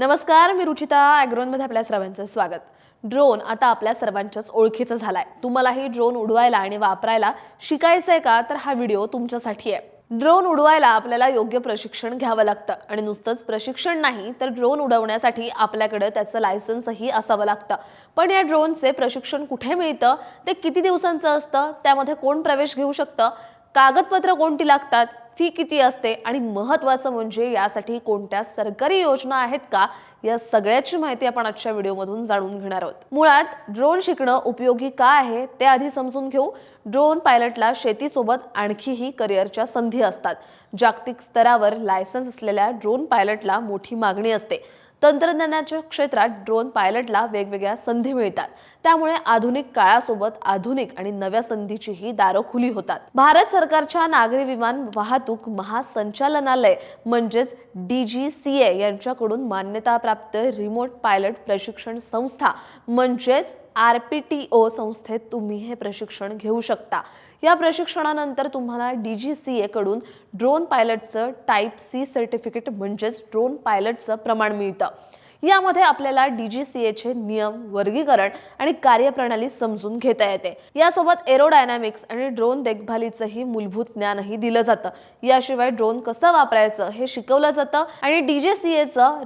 नमस्कार मी रुचिता ॲग्रोनमध्ये आपल्या सर्वांचं स्वागत. ड्रोन आता आपल्या सर्वांच्याच ओळखीचं झालाय. तुम्हालाही ड्रोन उडवायला आणि वापरायला शिकायचं आहे का? तर हा व्हिडिओ तुमच्यासाठी आहे. ड्रोन उडवायला आपल्याला योग्य प्रशिक्षण घ्यावं लागतं. आणि नुसतंच प्रशिक्षण नाही तर ड्रोन उडवण्यासाठी आपल्याकडे त्याचं लायसन्सही असावं लागतं. पण या ड्रोनचे प्रशिक्षण कुठे मिळतं? ते किती दिवसांचं असतं? त्यामध्ये कोण प्रवेश घेऊ शकतं? कागदपत्र कोणती लागतात? फी किती असते आणि महत्त्वाचं म्हणजे यासाठी कोणत्या सरकारी योजना आहेत का या सगळ्याची माहिती आपण आजच्या व्हिडिओमधून जाणून घेणार आहोत. मुळात ड्रोन शिकणं उपयोगी का आहे ते आधी समजून घेऊ. ड्रोन पायलटला शेतीसोबत आणखीही करिअरच्या संधी असतात. जागतिक स्तरावर लायसन्स असलेल्या ड्रोन पायलटला मोठी मागणी असते. तंत्रज्ञानाच्या क्षेत्रात ड्रोन पायलटला वेगवेगळ्या संधी मिळतात. त्यामुळे आधुनिक काळासोबत आधुनिक आणि नव्या संधीचीही दारं खुली होतात. भारत सरकारच्या नागरी विमान वाहतूक महासंचालनालय म्हणजेच डी जी सी ए यांच्याकडून मान्यताप्राप्त रिमोट पायलट प्रशिक्षण संस्था म्हणजेच आर पी टी ओ संस्थेत तुम्ही हे प्रशिक्षण घेऊ शकता. या प्रशिक्षणानंतर तुम्हाला डी जी सी एकडून ड्रोन पायलटचं टाईप सी सर्टिफिकेट म्हणजेच ड्रोन पायलटचं प्रमाण मिळतं. यामध्ये आपल्याला डीजीसीएचे नियम वर्गीकरण आणि कार्यप्रणाली समजून घेता येते. यासोबत एरोडायनामिक्स आणि ड्रोन देखभालीचंही मूलभूत ज्ञानही दिलं जातं. याशिवाय ड्रोन कसं वापरायचं हे शिकवलं जातं आणि डी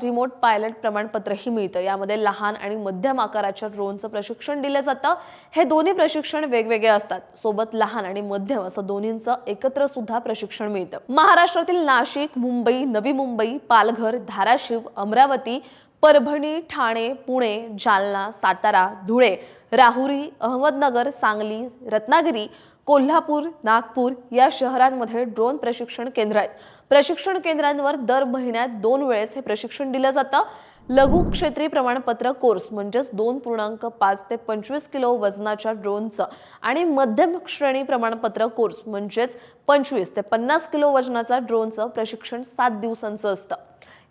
रिमोट पायलट प्रमाणपत्रही मिळतं. यामध्ये लहान आणि मध्यम आकाराच्या ड्रोनचं प्रशिक्षण दिलं जातं. हे दोन्ही प्रशिक्षण वेगवेगळे असतात. सोबत लहान आणि मध्यम असं दोन्हींचं एकत्र सुद्धा प्रशिक्षण मिळतं. महाराष्ट्रातील नाशिक मुंबई नवी मुंबई पालघर धाराशिव अमरावती परभणी ठाणे पुणे जालना सातारा धुळे राहुरी अहमदनगर सांगली रत्नागिरी कोल्हापूर नागपूर या शहरांमध्ये ड्रोन प्रशिक्षण केंद्र आहेत. प्रशिक्षण केंद्रांवर दर महिन्यात दोन वेळेस हे प्रशिक्षण दिलं जातं. लघु क्षेत्रीय प्रमाणपत्र कोर्स म्हणजेच दोन पूर्णांक पाच ते पंचवीस किलो वजनाच्या ड्रोनचं आणि मध्यम श्रेणी प्रमाणपत्र कोर्स म्हणजेच पंचवीस ते पन्नास किलो वजनाचा ड्रोनचं प्रशिक्षण सात दिवसांचं असतं.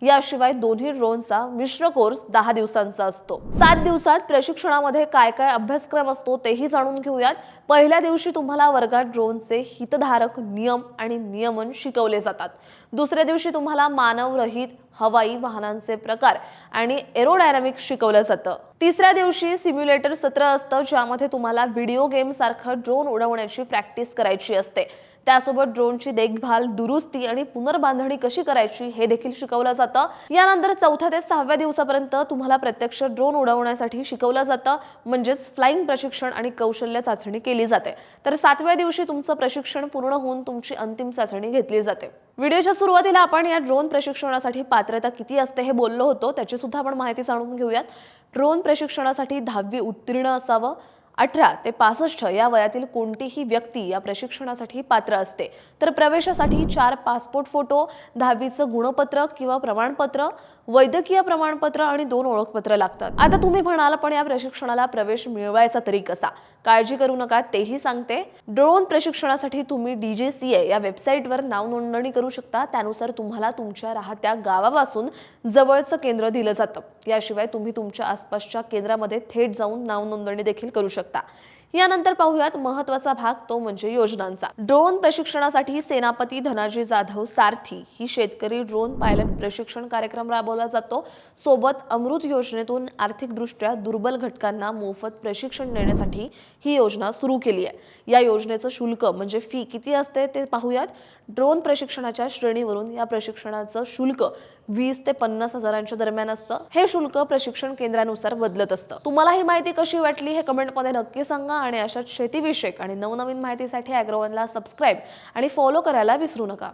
याशिवाय दोन्ही ड्रोनचा मिश्र कोर्स दहा दिवसांचा असतो. सात दिवसात प्रशिक्षणामध्ये काय काय अभ्यासक्रम असतो तेही जाणून घेऊयात. पहिल्या दिवशी तुम्हाला वर्गात ड्रोनचे हितधारक नियम आणि नियमन शिकवले जातात. दुसऱ्या दिवशी तुम्हाला मानवरहित हवाई वाहनांचे प्रकार आणि एरोडायनामिक शिकवलं जातं. तिसऱ्या दिवशी सिम्युलेटर सत्र असतं ज्यामध्ये तुम्हाला व्हिडिओ गेम सारखं ड्रोन उडवण्याची प्रॅक्टिस करायची असते. त्यासोबत ड्रोनची देखभाल दुरुस्ती आणि पुनर्बांधणी कशी करायची हे देखील शिकवलं जातं. यानंतर चौथ्या ते सहाव्या दिवसापर्यंत तुम्हाला प्रत्यक्ष ड्रोन उडवण्यासाठी शिकवलं जातं म्हणजेच फ्लाईंग प्रशिक्षण आणि कौशल्य चाचणी केली जाते. तर सातव्या दिवशी तुमचं प्रशिक्षण पूर्ण होऊन तुमची अंतिम चाचणी घेतली जाते. व्हिडिओच्या सुरुवातीला आपण या ड्रोन प्रशिक्षणासाठी पात्रता किती असते हे बोललो होतो त्याची सुद्धा आपण माहिती जाणून घेऊयात. ड्रोन प्रशिक्षणासाठी दहावी उत्तीर्ण असावं अठरा ते पासष्ट या वयातील कोणतीही व्यक्ती या प्रशिक्षणासाठी पात्र असते. तर प्रवेशासाठी चार पासपोर्ट फोटो दहावीचं गुणपत्र किंवा प्रमाणपत्र वैद्यकीय प्रमाणपत्र आणि दोन ओळखपत्र लागतात. आता तुम्ही म्हणाल पण या प्रशिक्षणाला प्रवेश मिळवायचा तरी कसा? काळजी करू नका तेही सांगते. ड्रोन प्रशिक्षणासाठी तुम्ही डी जे सी ए या वेबसाईटवर नाव नोंदणी करू शकता. त्यानुसार तुम्हाला तुमच्या राहत्या गावापासून जवळचं केंद्र दिलं जातं. याशिवाय तुम्ही तुमच्या आसपासच्या केंद्रामध्ये थेट जाऊन नाव नोंदणी देखील करू शकता. શકતા यानंतर पाहूयात महत्त्वाचा भाग तो म्हणजे योजनांचा. ड्रोन प्रशिक्षणासाठी सेनापती धनाजी जाधव सारथी ही शेतकरी ड्रोन पायलट प्रशिक्षण कार्यक्रम राबवला जातो. सोबत अमृत योजनेतून आर्थिकदृष्ट्या दुर्बल घटकांना मोफत प्रशिक्षण देण्यासाठी ही योजना सुरू केली आहे. या योजनेचं शुल्क म्हणजे फी किती असते ते पाहूयात. ड्रोन प्रशिक्षणाच्या श्रेणीवरून या प्रशिक्षणाचं शुल्क वीस ते पन्नास हजारांच्या दरम्यान असतं. हे शुल्क प्रशिक्षण केंद्रानुसार बदलत असतं. तुम्हाला ही माहिती कशी वाटली हे कमेंटमध्ये नक्की सांगा. आणि अशाच शेतीविषयक आणि नवनवीन माहितीसाठी अॅग्रोवनला सबस्क्राईब आणि फॉलो करायला विसरू नका.